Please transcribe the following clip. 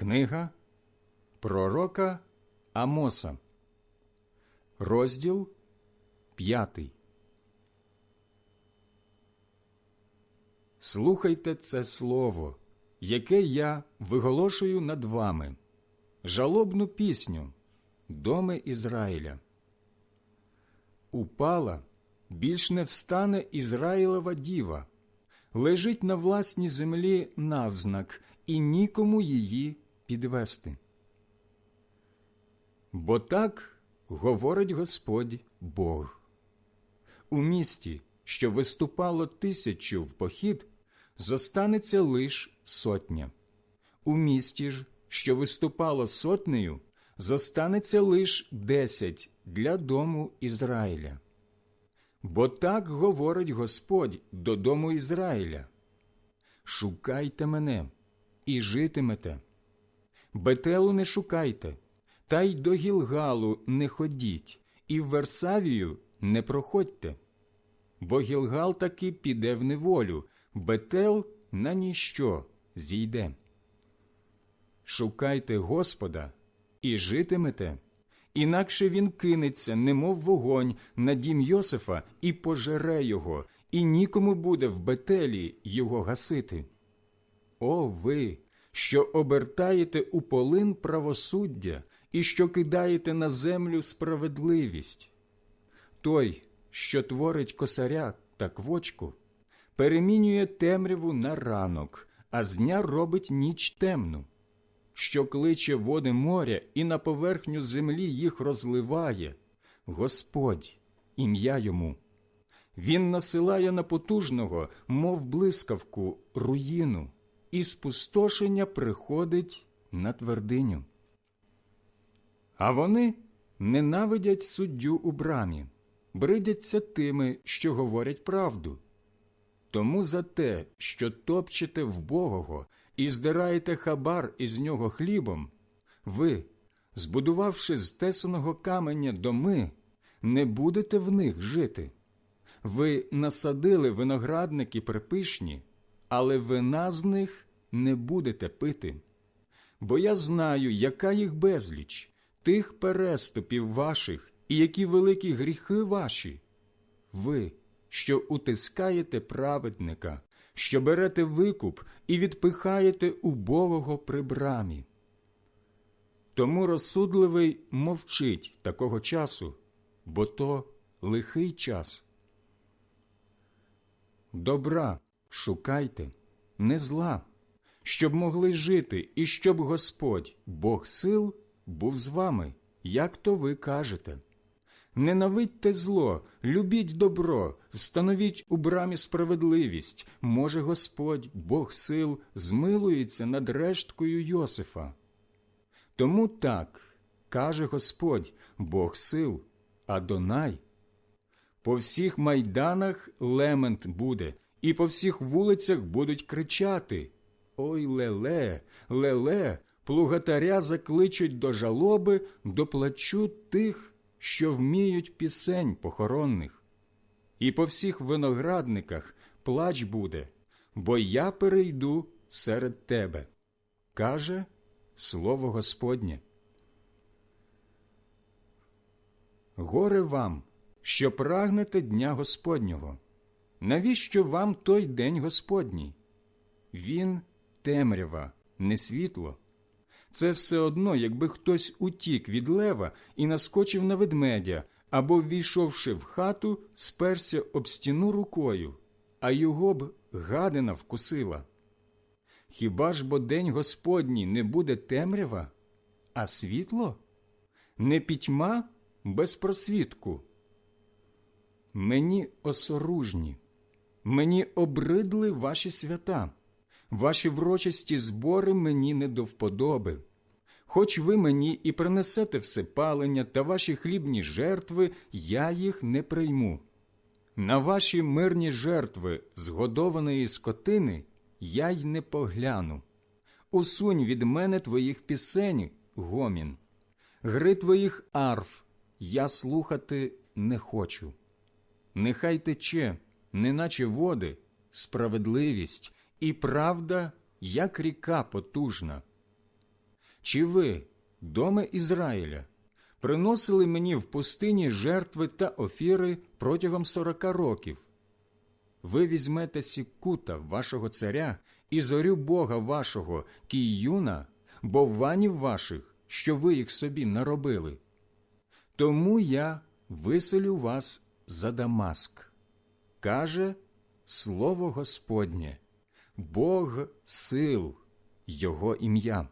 Книга Пророка Амоса, розділ п'ятий. Слухайте це слово, яке я виголошую над вами, жалобну пісню, доми Ізраїля. Упала, більш не встане Ізраїлова діва, лежить на власній землі навзнак, і нікому її підвести. Бо так говорить Господь Бог. У місті, що виступало тисячу в похід, зостанеться лиш сотня. У місті ж, що виступало сотнею, зостанеться лиш десять для дому Ізраїля. Бо так говорить Господь до дому Ізраїля. Шукайте мене і житимете. Бетелу не шукайте, та й до Гілгалу не ходіть, і в Версавію не проходьте. Бо Гілгал таки піде в неволю, Бетел на ніщо зійде. Шукайте Господа і житимете, інакше він кинеться, немов вогонь, на дім Йосифа і пожере його, і нікому буде в Бетелі його гасити. О ви, що обертаєте у полин правосуддя і що кидаєте на землю справедливість. Той, що творить косаря та квочку, перемінює темряву на ранок, а з дня робить ніч темну, що кличе води моря і на поверхню землі їх розливає, Господь, ім'я йому. Він насилає на потужного, мов блискавку, руїну і спустошення приходить на твердиню. А вони ненавидять суддю у брамі, бридяться тими, що говорять правду. Тому за те, що топчете вбогого і здираєте хабар із нього хлібом, ви, збудувавши з тесаного каменя доми, не будете в них жити. Ви насадили виноградники припишні, але вина з них не будете пити. Бо я знаю, яка їх безліч, тих переступів ваших і які великі гріхи ваші. Ви, що утискаєте праведника, що берете викуп і відпихаєте убогого при брамі. Тому розсудливий мовчить такого часу, бо то лихий час. Добра шукайте, не зла, щоб могли жити, і щоб Господь, Бог сил, був з вами, як то ви кажете. Ненавидьте зло, любіть добро, встановіть у брамі справедливість. Може Господь, Бог сил, змилується над решткою Йосифа. Тому так каже Господь, Бог сил, Адонай. По всіх майданах лемент буде, і по всіх вулицях будуть кричати Ой леле, леле, плугатаря закличуть до жалоби, до плачу тих, що вміють пісень похоронних. І по всіх виноградниках плач буде, бо я перейду серед тебе, каже слово Господнє. Горе вам, що прагнете дня Господнього. Навіщо вам той день Господній? Він темрява, не світло. Це все одно, якби хтось утік від лева і наскочив на ведмедя, або, ввійшовши в хату, сперся об стіну рукою, а його б гадина вкусила. Хіба ж бо день Господній не буде темрява, а світло? Не пітьма без просвітку? Мені осоружні, мені обридли ваші свята ваші врочисті збори мені не до вподоби. Хоч ви мені і принесете всепалення та ваші хлібні жертви, я їх не прийму. На ваші мирні жертви згодованої скотини я й не погляну. Усунь від мене твоїх пісень, гомін, гри твоїх арф я слухати не хочу. Нехай тече, неначе води, справедливість, і правда, як ріка потужна. Чи ви, доме Ізраїля, приносили мені в пустині жертви та офіри протягом сорока років? Ви візьмете сікута вашого царя і зорю Бога вашого, кіюна, бованів ваших, що ви їх собі наробили. Тому я виселю вас за Дамаск, каже слово Господнє, Бог сил, Його ім'я.